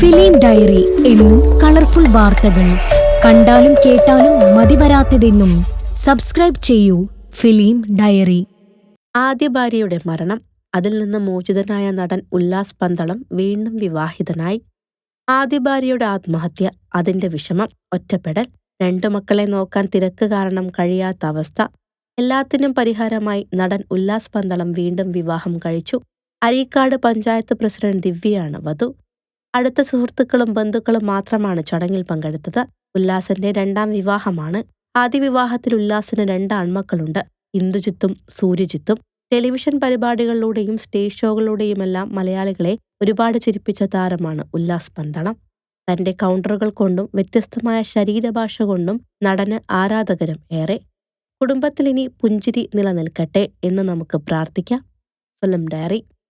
Film diary എന്നും colourful വാർത്തകൾ. കണ്ടാലും കേട്ടാലും മതിവരാത്തതെന്നും സബ്സ്ക്രൈബ് ചെയ്യൂ ഫിലിം ഡയറി. ആദ്യ ഭാര്യയുടെ മരണം അതിൽ നിന്ന് മോചിതനായ നടൻ ഉല്ലാസ് പന്തളം വീണ്ടും വിവാഹിതനായി. ആദ്യ ഭാര്യയുടെ ആത്മഹത്യ അതിന്റെ വിഷമം ഒറ്റപ്പെടൽ രണ്ടു മക്കളെ നോക്കാൻ തിരക്ക് കാരണം കഴിയാത്ത അവസ്ഥ എല്ലാത്തിനും പരിഹാരമായി നടൻ ഉല്ലാസ് പന്തളം വീണ്ടും വിവാഹം കഴിച്ചു. അരീക്കാട് പഞ്ചായത്ത് പ്രസിഡന്റ് ദിവ്യയാണ് വധു. അടുത്ത സുഹൃത്തുക്കളും ബന്ധുക്കളും മാത്രമാണ് ചടങ്ങിൽ പങ്കെടുത്തത്. ഉല്ലാസന്റെ രണ്ടാം വിവാഹമാണ്. ആദ്യ വിവാഹത്തിൽ ഉല്ലാസിന് രണ്ട് ആൺമക്കളുണ്ട്. ഇന്ദുജിത്തും സൂര്യജിത്തും. ടെലിവിഷൻ പരിപാടികളിലൂടെയും സ്റ്റേജ് ഷോകളിലൂടെയുമെല്ലാം മലയാളികളെ ഒരുപാട് ചിരിപ്പിച്ച താരമാണ് ഉല്ലാസ് പന്തളം. തന്റെ കൗണ്ടറുകൾ കൊണ്ടും വ്യത്യസ്തമായ ശരീരഭാഷ കൊണ്ടും നടന് ആരാധകരും ഏറെ. കുടുംബത്തിൽ ഇനി പുഞ്ചിരി നിലനിൽക്കട്ടെ എന്ന് നമുക്ക് പ്രാർത്ഥിക്കാം. Film diary.